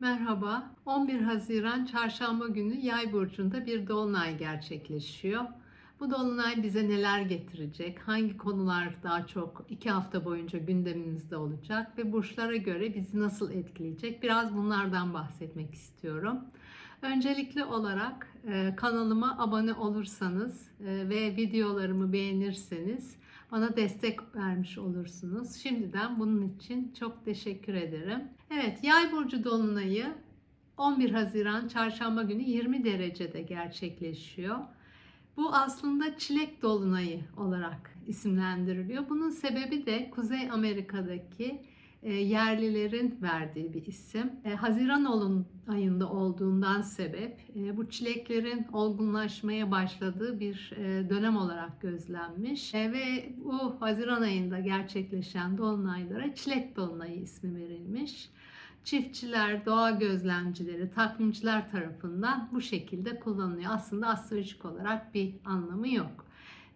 Merhaba. 11 Haziran Çarşamba günü Yay burcunda bir dolunay gerçekleşiyor. Bu dolunay bize neler getirecek? Hangi konular daha çok iki hafta boyunca gündemimizde olacak ve burçlara göre bizi nasıl etkileyecek? Biraz bunlardan bahsetmek istiyorum. Öncelikli olarak e, kanalıma abone olursanız e, ve videolarımı beğenirseniz bana destek vermiş olursunuz. Şimdiden bunun için çok teşekkür ederim. Evet, Yay burcu dolunayı 11 Haziran Çarşamba günü 20 derecede gerçekleşiyor. Bu aslında çilek dolunayı olarak isimlendiriliyor. Bunun sebebi de Kuzey Amerika'daki yerlilerin verdiği bir isim. E, Haziran olun ayında olduğundan sebep e, bu çileklerin olgunlaşmaya başladığı bir e, dönem olarak gözlenmiş E, ve bu Haziran ayında gerçekleşen dolunaylara çilek dolunayı ismi verilmiş. Çiftçiler, doğa gözlemcileri, takvimciler tarafından bu şekilde kullanılıyor. Aslında astrolojik olarak bir anlamı yok.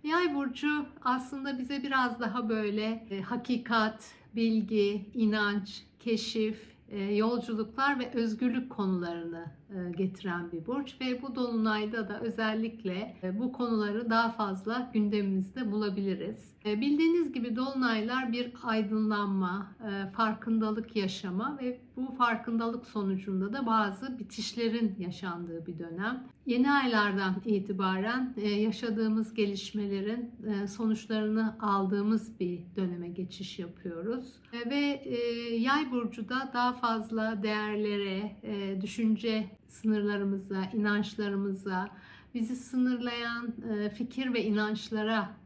Yay burcu aslında bize biraz daha böyle e, hakikat, bilgi, inanç, keşif, e, yolculuklar ve özgürlük konularını e, getiren bir burç ve bu dolunayda da özellikle e, bu konuları daha fazla gündemimizde bulabiliriz. Bildiğiniz gibi dolunaylar bir aydınlanma, farkındalık yaşama ve bu farkındalık sonucunda da bazı bitişlerin yaşandığı bir dönem. Yeni aylardan itibaren e, yaşadığımız gelişmelerin e, sonuçlarını aldığımız bir döneme geçiş yapıyoruz. E, Ve yay burcu da daha fazla değerlere, düşünce sınırlarımıza, inançlarımıza, bizi sınırlayan fikir ve inançlara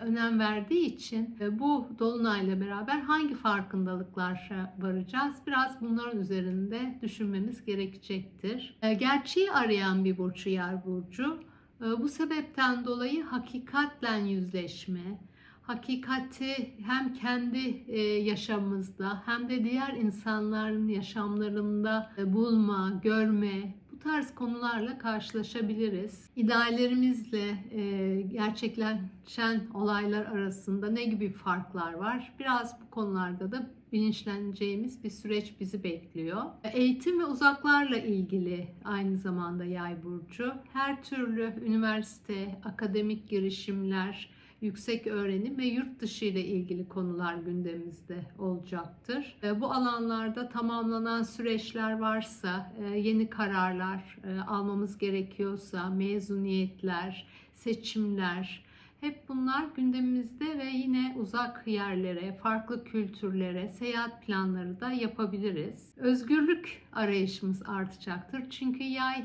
önem verdiği için e, bu dolunayla beraber hangi farkındalıklara varacağız? Biraz bunların üzerinde düşünmemiz gerekecektir. E, Gerçeği arayan bir burcu yer burcu. E, Bu sebepten dolayı hakikatle yüzleşme, hakikati hem kendi e, yaşamımızda hem de diğer insanların yaşamlarında e, bulma, görme, bu tarz konularla karşılaşabiliriz. İdeallerimizle e, gerçekleşen olaylar arasında ne gibi farklar var? Biraz bu konularda da bilinçleneceğimiz bir süreç bizi bekliyor. Eğitim ve uzaklarla ilgili aynı zamanda yay burcu. Her türlü üniversite, akademik girişimler, yüksek öğrenim ve yurt dışı ile ilgili konular gündemimizde olacaktır. E, Bu alanlarda tamamlanan süreçler varsa, e, yeni kararlar e, almamız gerekiyorsa, mezuniyetler, seçimler, hep bunlar gündemimizde ve yine uzak yerlere, farklı kültürlere, seyahat planları da yapabiliriz. Özgürlük arayışımız artacaktır. Çünkü yay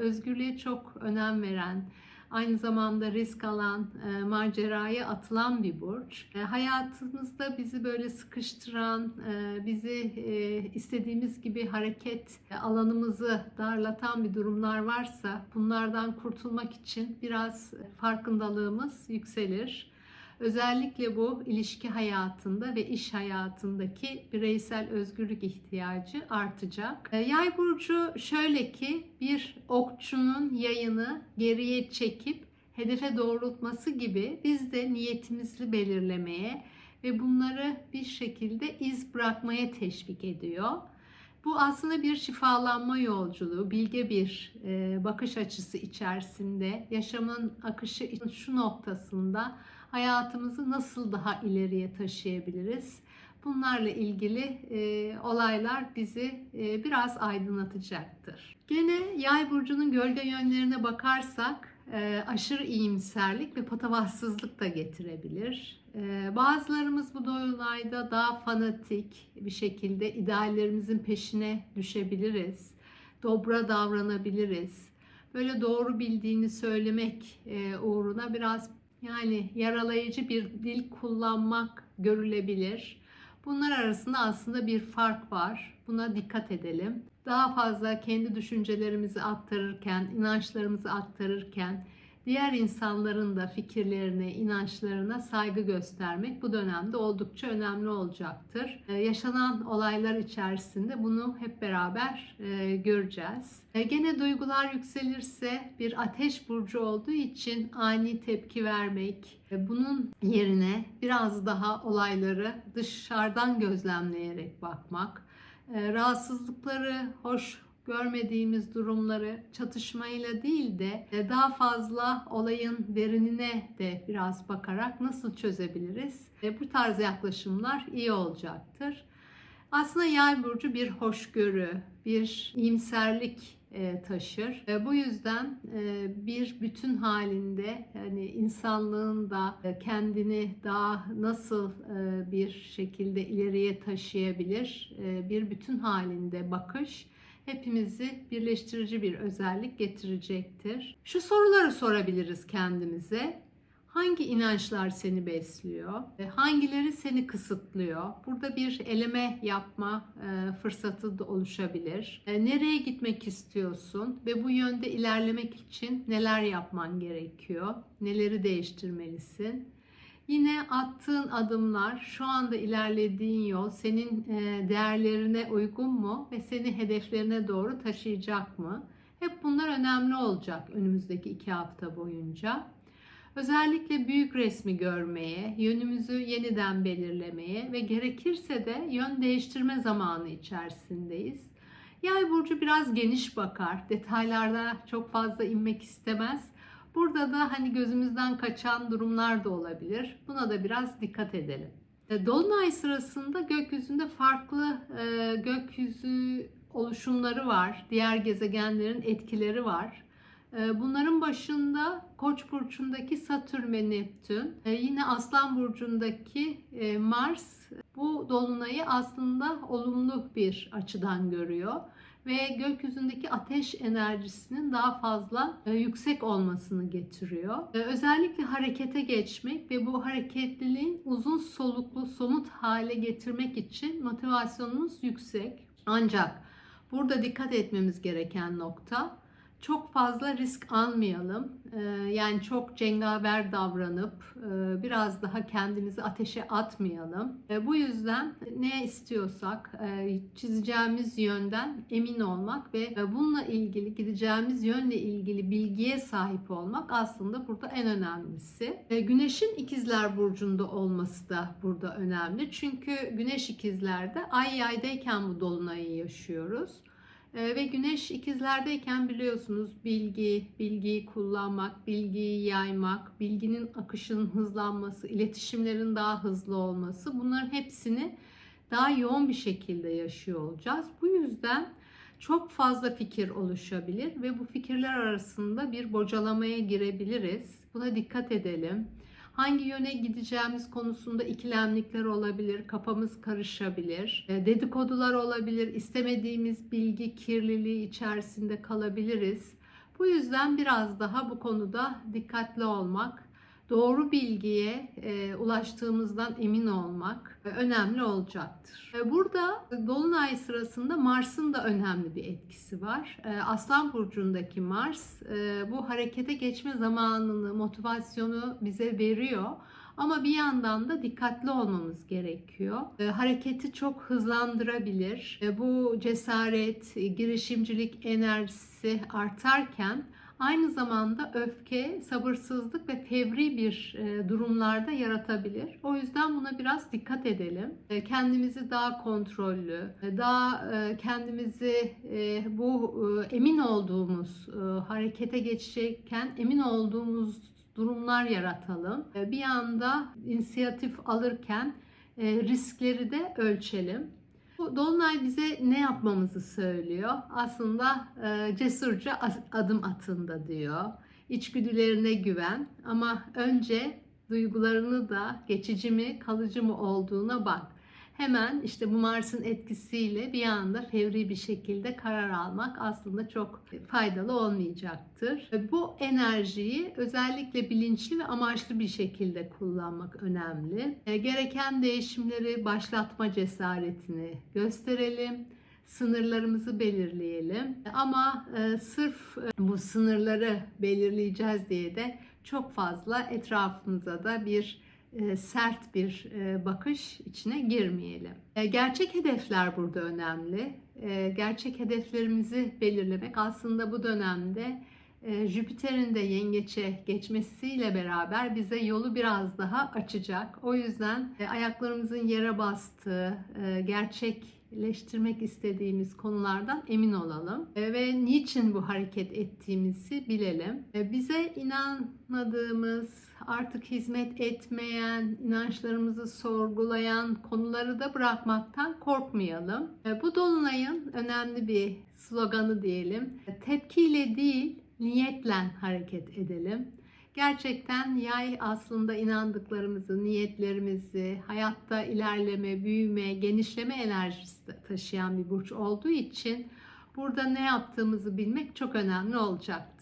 özgürlüğe çok önem veren, aynı zamanda risk alan, e, maceraya atılan bir burç. E, hayatımızda bizi böyle sıkıştıran, e, bizi e, istediğimiz gibi hareket alanımızı darlatan bir durumlar varsa bunlardan kurtulmak için biraz farkındalığımız yükselir. Özellikle bu ilişki hayatında ve iş hayatındaki bireysel özgürlük ihtiyacı artacak. E, Yay burcu şöyle ki bir okçunun yayını geriye çekip hedefe doğrultması gibi biz de niyetimizi belirlemeye ve bunları bir şekilde iz bırakmaya teşvik ediyor. Bu aslında bir şifalanma yolculuğu, bilge bir e, bakış açısı içerisinde yaşamın akışı şu noktasında hayatımızı nasıl daha ileriye taşıyabiliriz? Bunlarla ilgili e, olaylar bizi e, biraz aydınlatacaktır. Gene yay burcunun gölge yönlerine bakarsak e, aşırı iyimserlik ve patavatsızlık da getirebilir. E, bazılarımız bu dolunayda daha fanatik bir şekilde ideallerimizin peşine düşebiliriz. Dobra davranabiliriz. Böyle doğru bildiğini söylemek e, uğruna biraz yani yaralayıcı bir dil kullanmak görülebilir. Bunlar arasında aslında bir fark var. Buna dikkat edelim. Daha fazla kendi düşüncelerimizi aktarırken, inançlarımızı aktarırken diğer insanların da fikirlerine, inançlarına saygı göstermek bu dönemde oldukça önemli olacaktır. Ee, yaşanan olaylar içerisinde bunu hep beraber e, göreceğiz. E, gene duygular yükselirse bir ateş burcu olduğu için ani tepki vermek, e, bunun yerine biraz daha olayları dışarıdan gözlemleyerek bakmak, e, rahatsızlıkları, hoş görmediğimiz durumları çatışmayla değil de e, daha fazla olayın derinine de biraz bakarak nasıl çözebiliriz? E, Bu tarz yaklaşımlar iyi olacaktır. Aslında yay burcu bir hoşgörü, bir iyimserlik e, taşır. E, Bu yüzden bir bütün halinde hani insanlığın da kendini daha nasıl bir şekilde ileriye taşıyabilir bir bütün halinde bakış hepimizi birleştirici bir özellik getirecektir. Şu soruları sorabiliriz kendimize. Hangi inançlar seni besliyor? Hangileri seni kısıtlıyor? Burada bir eleme yapma e, fırsatı da oluşabilir. E, Nereye gitmek istiyorsun ve bu yönde ilerlemek için neler yapman gerekiyor? Neleri değiştirmelisin? Yine attığın adımlar, şu anda ilerlediğin yol senin e, değerlerine uygun mu ve seni hedeflerine doğru taşıyacak mı? Hep bunlar önemli olacak önümüzdeki iki hafta boyunca. Özellikle büyük resmi görmeye, yönümüzü yeniden belirlemeye ve gerekirse de yön değiştirme zamanı içerisindeyiz. Yay burcu biraz geniş bakar, detaylarda çok fazla inmek istemez. Burada da hani gözümüzden kaçan durumlar da olabilir. Buna da biraz dikkat edelim. E, Dolunay sırasında gökyüzünde farklı e, gökyüzü oluşumları var. Diğer gezegenlerin etkileri var. E, Bunların başında Koç burcundaki Satürn ve Neptün, e, yine Aslan burcundaki e, Mars bu dolunayı aslında olumlu bir açıdan görüyor ve gökyüzündeki ateş enerjisinin daha fazla e, yüksek olmasını getiriyor. E, Özellikle harekete geçmek ve bu hareketliliğin uzun soluklu somut hale getirmek için motivasyonunuz yüksek. Ancak burada dikkat etmemiz gereken nokta çok fazla risk almayalım. Ee, Yani çok cengaver davranıp e, biraz daha kendimizi ateşe atmayalım. Bu yüzden ne istiyorsak e, çizeceğimiz yönden emin olmak ve e, bununla ilgili gideceğimiz yönle ilgili bilgiye sahip olmak aslında burada en önemlisi. Güneşin ikizler burcunda olması da burada önemli. Çünkü güneş ikizlerde ay yaydayken bu dolunayı yaşıyoruz. Ee, Ve güneş ikizlerdeyken biliyorsunuz bilgi, bilgiyi kullanmak, bilgiyi yaymak, bilginin akışının hızlanması, iletişimlerin daha hızlı olması bunların hepsini daha yoğun bir şekilde yaşıyor olacağız. Bu yüzden çok fazla fikir oluşabilir ve bu fikirler arasında bir bocalamaya girebiliriz. Buna dikkat edelim. Hangi yöne gideceğimiz konusunda ikilemlikler olabilir, kafamız karışabilir, e, dedikodular olabilir, istemediğimiz bilgi kirliliği içerisinde kalabiliriz. Bu yüzden biraz daha bu konuda dikkatli olmak, doğru bilgiye e, ulaştığımızdan emin olmak e, önemli olacaktır. E, Burada Dolunay sırasında Mars'ın da önemli bir etkisi var. E, Aslan Burcu'ndaki Mars e, bu harekete geçme zamanını, motivasyonu bize veriyor. Ama bir yandan da dikkatli olmamız gerekiyor. E, hareketi çok hızlandırabilir. E, bu cesaret, girişimcilik enerjisi artarken aynı zamanda öfke, sabırsızlık ve fevri bir e, durumlarda yaratabilir. O yüzden buna biraz dikkat edelim. E, Kendimizi daha kontrollü, e, daha kendimizi bu emin olduğumuz harekete geçecekken emin olduğumuz durumlar yaratalım. Bir anda inisiyatif alırken riskleri de ölçelim. Bu Dolunay bize ne yapmamızı söylüyor? Aslında e, cesurca adım atında diyor. İçgüdülerine güven ama önce duygularını da geçici mi kalıcı mı olduğuna bak. Hemen işte bu Mars'ın etkisiyle bir anda fevri bir şekilde karar almak aslında çok faydalı olmayacaktır. Bu enerjiyi özellikle bilinçli ve amaçlı bir şekilde kullanmak önemli. E, Gereken değişimleri başlatma cesaretini gösterelim sınırlarımızı belirleyelim. Ama e, sırf e, bu sınırları belirleyeceğiz diye de çok fazla etrafımıza da bir e, sert bir e, bakış içine girmeyelim. E, Gerçek hedefler burada önemli. E, Gerçek hedeflerimizi belirlemek aslında bu dönemde e, Jüpiter'in de yengeçe geçmesiyle beraber bize yolu biraz daha açacak. O yüzden e, ayaklarımızın yere bastığı, e, gerçek gerçekleştirmek istediğimiz konulardan emin olalım E, ve niçin bu hareket ettiğimizi bilelim. Bize inanmadığımız, artık hizmet etmeyen, inançlarımızı sorgulayan konuları da bırakmaktan korkmayalım. Bu dolunayın önemli bir sloganı diyelim. Tepkiyle değil, niyetle hareket edelim. Gerçekten yay aslında inandıklarımızı, niyetlerimizi, hayatta ilerleme, büyüme, genişleme enerjisi taşıyan bir burç olduğu için burada ne yaptığımızı bilmek çok önemli olacak.